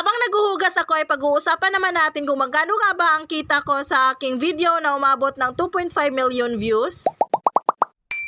habang naguhugas ako ay pag-uusapan naman natin kung magkano nga ba ang kita ko sa aking video na umabot ng 2.5 million views.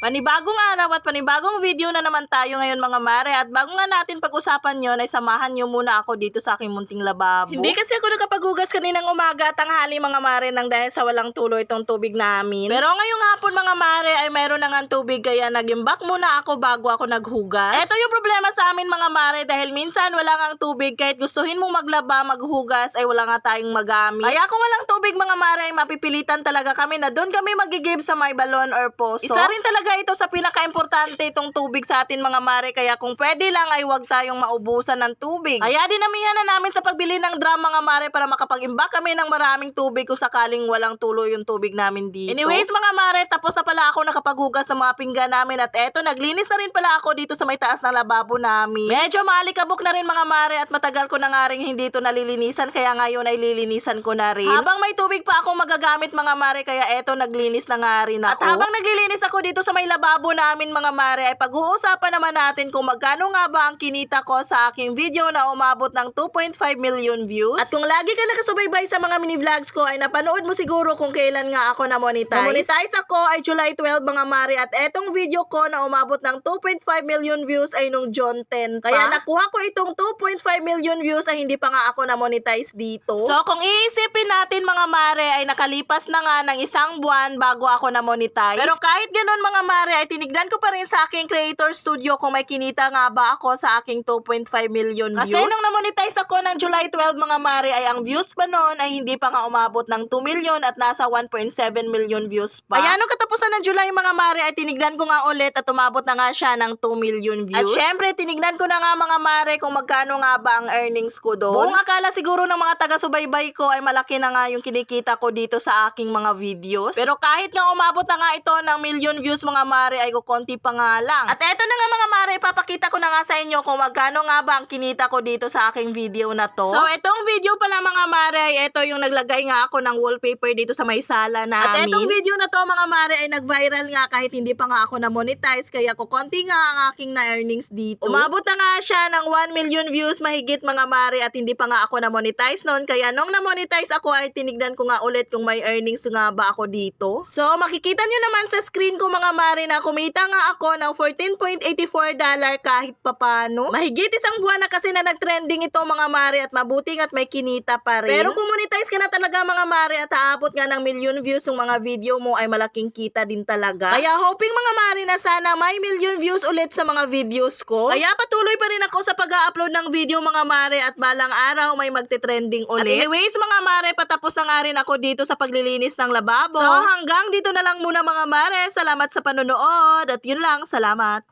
Panibagong araw at panibagong video na naman tayo ngayon mga mare at bago nga natin pag-usapan yon ay samahan nyo muna ako dito sa aking munting lababo. Hindi kasi ako nakapaghugas kaninang umaga at tanghali mga mare nang dahil sa walang tuloy itong tubig namin. Pero ngayong hapon mga mare ay mayroon na nga tubig kaya nagimbak muna ako bago ako naghugas. Ito yung problema sa amin mga mare dahil minsan wala nga tubig kahit gustuhin mong maglaba, maghugas ay wala nga tayong magamit. Kaya kung walang tubig mga mare ay mapipilitan talaga kami na doon kami magigib sa may balon or poso. Isa rin talaga ito sa pinaka-importante itong tubig sa atin mga mare kaya kung pwede lang ay huwag tayong maubusan ng tubig. Kaya dinamihan na namin sa pagbili ng drum mga mare para makapag-imbak kami ng maraming tubig kung sakaling walang tuloy yung tubig namin dito. Anyways mga mare, tapos na pala ako nakapaghugas ng mga pinggan namin at eto, naglinis na rin pala ako dito sa may taas ng lababo namin. Medyo maalikabok na rin mga mare at matagal ko na nga rin hindi ito nalilinisan kaya ngayon ay lilinisan ko na rin. Habang may tubig pa ako magagamit mga mare kaya eto naglinis na nga rin ako. At habang naglilinis ako dito sa may lababo namin mga mare ay pag-uusapan naman natin kung magkano nga ba ang kinita ko sa aking video na umabot ng 2.5 million views. At kung lagi ka nakasubaybay sa mga mini vlogs ko ay napanood mo siguro kung kailan nga ako na monetize. Na monetize ako ay July 12 mga mare at etong video ko na umabot ng 2.5 million views ay nung June 10 pa. Kaya nakuha ko itong 2.5 million views ay hindi pa nga ako na monetize dito. So kung iisipin natin mga mare ay nakalipas na nga ng isang buwan bago ako na monetize. Pero kahit ganun mga mare ay tinignan ko pa rin sa aking creator studio kung may kinita nga ba ako sa aking 2.5 million views. Kasi nung na-monetize ako ng July 12 mga mare ay ang views pa noon ay hindi pa nga umabot ng 2 million at nasa 1.7 million views pa. Kaya nung katapusan ng July mga mare ay tinignan ko nga ulit at umabot na nga siya ng 2 million views. At syempre tinignan ko na nga mga mare kung magkano nga ba ang earnings ko doon. Buong akala siguro ng mga taga-subaybay ko ay malaki na nga yung kinikita ko dito sa aking mga videos. Pero kahit nga umabot na nga ito ng million views mga mare ay kukonti pa nga lang. At eto na nga mga mare, ipapakita ko na nga sa inyo kung magkano nga ba ang kinita ko dito sa aking video na to. So etong video pala mga mare ay ito yung naglagay nga ako ng wallpaper dito sa may sala namin. At etong video na to mga mare ay nag-viral nga kahit hindi pa nga ako na monetize kaya ko konti nga ang aking na earnings dito. Umabot na nga siya ng 1 million views mahigit mga mare at hindi pa nga ako na monetize noon kaya nung na monetize ako ay tinignan ko nga ulit kung may earnings nga ba ako dito. So makikita nyo naman sa screen ko mga mare na kumita nga ako ng 14.84 dollar kahit papano. Mahigit isang buwan na kasi na nag-trending ito mga mare at mabuting at may kinita pa rin. Pero kung monetize ka na talaga mga mare at aabot nga ng million views yung mga video mo ay malaking kita din talaga. Kaya hoping mga mare na sana may million views ulit sa mga videos ko. Kaya patuloy pa rin ako sa pag-upload ng video mga mare at balang araw may magte-trending ulit. At anyways mga mare, patapos na nga rin ako dito sa paglilinis ng lababo. So hanggang dito na lang muna mga mare. Salamat sa panonood at yun lang, salamat.